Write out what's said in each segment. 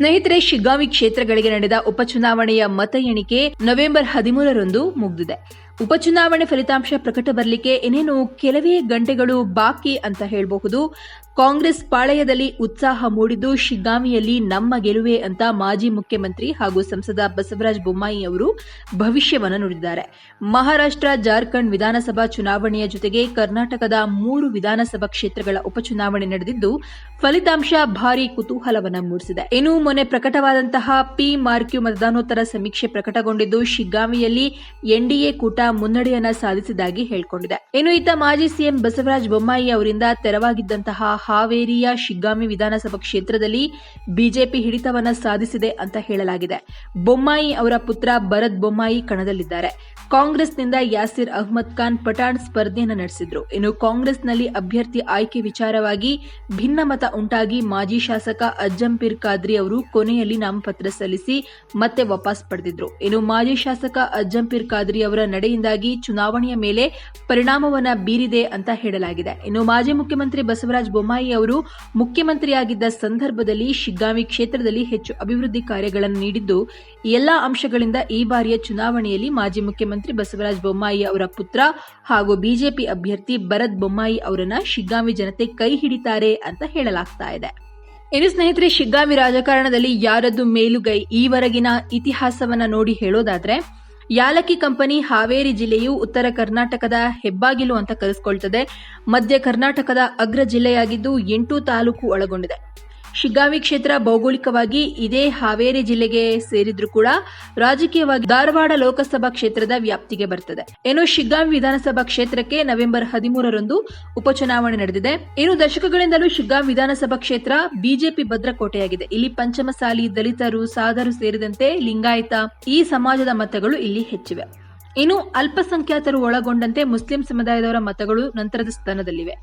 ಸ್ನೇಹಿತರೆ ಶಿಗ್ಗಾಂವಿ ಕ್ಷೇತ್ರಗಳಿಗೆ ನಡೆದ ಉಪಚುನಾವಣೆಯ ಮತ ಎಣಿಕೆ ನವೆಂಬರ್ ಹದಿಮೂರರಂದು ಮುಗಿದಿದೆ. ಉಪಚುನಾವಣೆ ಫಲಿತಾಂಶ ಪ್ರಕಟ ಬರಲಿಕ್ಕೆ ಇನ್ನೇನು ಕೆಲವೇ ಗಂಟೆಗಳು ಬಾಕಿ ಅಂತ ಹೇಳಬಹುದು. ಕಾಂಗ್ರೆಸ್ ಪಾಳಯದಲ್ಲಿ ಉತ್ಸಾಹ ಮೂಡಿದ್ದು ಶಿಗ್ಗಾಮಿಯಲ್ಲಿ ನಮ್ಮ ಗೆಲುವೆ ಅಂತ ಮಾಜಿ ಮುಖ್ಯಮಂತ್ರಿ ಹಾಗೂ ಸಂಸದ ಬಸವರಾಜ ಬೊಮ್ಮಾಯಿ ಅವರು ಭವಿಷ್ಯವನ್ನು ನುಡಿದ್ದಾರೆ ಮಹಾರಾಷ್ಟ್ರ, ಜಾರ್ಖಂಡ್ ವಿಧಾನಸಭಾ ಚುನಾವಣೆಯ ಜೊತೆಗೆ ಕರ್ನಾಟಕದ ಮೂರು ವಿಧಾನಸಭಾ ಕ್ಷೇತ್ರಗಳ ಉಪಚುನಾವಣೆ ನಡೆದಿದ್ದು ಫಲಿತಾಂಶ ಭಾರೀ ಕುತೂಹಲವನ್ನು ಮೂಡಿಸಿದೆ. ಇನ್ನು ಮೊನ್ನೆ ಪ್ರಕಟವಾದಂತಹ ಪಿ ಮಾರ್ಕ್ಯೂ ಮತದಾನೋತ್ತರ ಸಮೀಕ್ಷೆ ಪ್ರಕಟಗೊಂಡಿದ್ದು ಶಿಗ್ಗಾಮಿಯಲ್ಲಿ ಎನ್ಡಿಎ ಕೂಟ ಮುನ್ನಡೆಯನ್ನ ಸಾಧಿಸಿದಾಗಿ ಹೇಳಿಕೊಂಡಿದೆ. ಇನ್ನು ಇತ್ತ ಮಾಜಿ ಸಿಎಂ ಬಸವರಾಜ ಬೊಮ್ಮಾಯಿ ಅವರಿಂದ ತೆರವಾಗಿದ್ದಂತಹ ಹಾವೇರಿಯ ಶಿಗ್ಗಾಮಿ ವಿಧಾನಸಭಾ ಕ್ಷೇತ್ರದಲ್ಲಿ ಬಿಜೆಪಿ ಹಿಡಿತವನ್ನ ಸಾಧಿಸಿದೆ ಅಂತ ಹೇಳಲಾಗಿದೆ. ಬೊಮ್ಮಾಯಿ ಅವರ ಪುತ್ರ ಭರತ್ ಬೊಮ್ಮಾಯಿ ಕಣದಲ್ಲಿದ್ದಾರೆ. ಕಾಂಗ್ರೆಸ್ನಿಂದ ಯಾಸಿರ್ ಅಹ್ಮದ್ ಖಾನ್ ಪಠಾಣ್ ಸ್ಪರ್ಧೆಯನ್ನು ನಡೆಸಿದ್ರು. ಇನ್ನು ಕಾಂಗ್ರೆಸ್ನಲ್ಲಿ ಅಭ್ಯರ್ಥಿ ಆಯ್ಕೆ ವಿಚಾರವಾಗಿ ಭಿನ್ನಮತ ಉಂಟಾಗಿ ಮಾಜಿ ಶಾಸಕ ಅಜ್ಜಂಪೀರ್ ಖಾದ್ರಿ ಅವರು ಕೊನೆಯಲ್ಲಿ ನಾಮಪತ್ರ ಸಲ್ಲಿಸಿ ಮತ್ತೆ ವಾಪಸ್ ಪಡೆದಿದ್ರು. ಇನ್ನು ಮಾಜಿ ಶಾಸಕ ಅಜ್ಜಂಪೀರ್ ಖಾದ್ರಿ ಅವರ ನಡೆಯಿಂದಾಗಿ ಚುನಾವಣೆಯ ಮೇಲೆ ಪರಿಣಾಮವನ್ನ ಬೀರಿದೆ ಅಂತ ಹೇಳಲಾಗಿದೆ. ಇನ್ನು ಮಾಜಿ ಮುಖ್ಯಮಂತ್ರಿ ಬಸವರಾಜ ಬೊಮ್ಮಾಯಿ ಅವರು ಮುಖ್ಯಮಂತ್ರಿಯಾಗಿದ್ದ ಸಂದರ್ಭದಲ್ಲಿ ಶಿಗ್ಗಾಂವಿ ಕ್ಷೇತ್ರದಲ್ಲಿ ಹೆಚ್ಚು ಅಭಿವೃದ್ಧಿ ಕಾರ್ಯಗಳನ್ನು ನೀಡಿದ್ದು, ಎಲ್ಲಾ ಅಂಶಗಳಿಂದ ಈ ಬಾರಿಯ ಚುನಾವಣೆಯಲ್ಲಿ ಮಾಜಿ ಮುಖ್ಯಮಂತ್ರಿ ಬಸವರಾಜ ಬೊಮ್ಮಾಯಿ ಅವರ ಪುತ್ರ ಹಾಗೂ ಬಿಜೆಪಿ ಅಭ್ಯರ್ಥಿ ಭರತ್ ಬೊಮ್ಮಾಯಿ ಅವರನ್ನ ಶಿಗ್ಗಾಂವಿ ಜನತೆ ಕೈ ಹಿಡಿತಾರೆ ಅಂತ ಹೇಳಲಾಗ್ತಾ ಇದೆ. ಇನ್ನು ಸ್ನೇಹಿತರೆ, ಶಿಗ್ಗಾಂವಿ ರಾಜಕಾರಣದಲ್ಲಿ ಯಾರದ್ದು ಮೇಲುಗೈ ಈವರೆಗಿನ ಇತಿಹಾಸವನ್ನ ನೋಡಿ ಹೇಳೋದಾದ್ರೆ, ಯಾಲಕ್ಕಿ ಕಂಪನಿ ಹಾವೇರಿ ಜಿಲ್ಲೆಯು ಉತ್ತರ ಕರ್ನಾಟಕದ ಹೆಬ್ಬಾಗಿಲು ಅಂತ ಕರೆಸ್ಕೊಳ್ತದೆ. ಮಧ್ಯ ಕರ್ನಾಟಕದ ಅಗ್ರ ಜಿಲ್ಲೆಯಾಗಿದ್ದು ಎಂಟು ತಾಲೂಕು ಒಳಗೊಂಡಿದೆ. ಶಿಗ್ಗಾಂವಿ ಕ್ಷೇತ್ರ ಭೌಗೋಳಿಕವಾಗಿ ಇದೇ ಹಾವೇರಿ ಜಿಲ್ಲೆಗೆ ಸೇರಿದ್ರೂ ಕೂಡ ರಾಜಕೀಯವಾಗಿ ಧಾರವಾಡ ಲೋಕಸಭಾ ಕ್ಷೇತ್ರದ ವ್ಯಾಪ್ತಿಗೆ ಬರ್ತದೆ. ಏನು ಶಿಗ್ಗಾವಿ ವಿಧಾನಸಭಾ ಕ್ಷೇತ್ರಕ್ಕೆ ನವೆಂಬರ್ ಹದಿಮೂರರಂದು ಉಪಚುನಾವಣೆ ನಡೆದಿದೆ. ಏನು ದಶಕಗಳಿಂದಲೂ ಶಿಗ್ಗಾವಿ ವಿಧಾನಸಭಾ ಕ್ಷೇತ್ರ ಬಿಜೆಪಿ ಭದ್ರಕೋಟೆಯಾಗಿದೆ. ಇಲ್ಲಿ ಪಂಚಮಸಾಲಿ, ದಲಿತರು ಸಾಧರು ಸೇರಿದಂತೆ ಲಿಂಗಾಯತ ಈ ಸಮಾಜದ ಮತಗಳು ಇಲ್ಲಿ ಹೆಚ್ಚಿವೆ. ಇನ್ನು ಅಲ್ಪಸಂಖ್ಯಾತರು ಒಳಗೊಂಡಂತೆ ಮುಸ್ಲಿಂ ಸಮುದಾಯದವರ ಮತಗಳು ನಂತರದ ಸ್ಥಾನದಲ್ಲಿವೆ.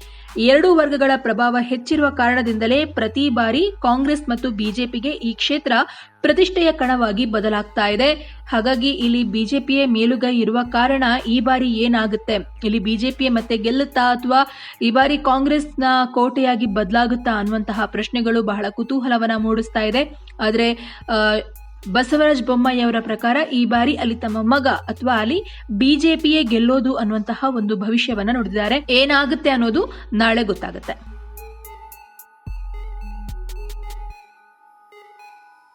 ಎರಡೂ ವರ್ಗಗಳ ಪ್ರಭಾವ ಹೆಚ್ಚಿರುವ ಕಾರಣದಿಂದಲೇ ಪ್ರತಿ ಬಾರಿ ಕಾಂಗ್ರೆಸ್ ಮತ್ತು ಬಿಜೆಪಿಗೆ ಈ ಕ್ಷೇತ್ರ ಪ್ರತಿಷ್ಠೆಯ ಕಣವಾಗಿ ಬದಲಾಗ್ತಾ ಇದೆ. ಹಾಗಾಗಿ ಇಲ್ಲಿ ಬಿಜೆಪಿಯೇ ಮೇಲುಗೈ ಇರುವ ಕಾರಣ ಈ ಬಾರಿ ಏನಾಗುತ್ತೆ? ಇಲ್ಲಿ ಬಿಜೆಪಿಯೇ ಮತ್ತೆ ಗೆಲ್ಲುತ್ತಾ ಅಥವಾ ಈ ಬಾರಿ ಕಾಂಗ್ರೆಸ್ನ ಕೋಟೆಯಾಗಿ ಬದಲಾಗುತ್ತಾ ಅನ್ನುವಂತಹ ಪ್ರಶ್ನೆಗಳು ಬಹಳ ಕುತೂಹಲವನ್ನ ಮೂಡಿಸ್ತಾ ಇದೆ. ಆದರೆ ಬಸವರಾಜ ಬೊಮ್ಮಾಯಿಯವರ ಪ್ರಕಾರ ಈ ಬಾರಿ ಅಲ್ಲಿ ತಮ್ಮ ಮಗ ಅಥವಾ ಅಲ್ಲಿ ಬಿಜೆಪಿಯೇ ಗೆಲ್ಲೋದು ಅನ್ನುವಂತಹ ಒಂದು ಭವಿಷ್ಯವನ್ನ ನೋಡಿದ್ದಾರೆ. ಏನಾಗುತ್ತೆ ಅನ್ನೋದು ನಾಳೆ ಗೊತ್ತಾಗುತ್ತೆ.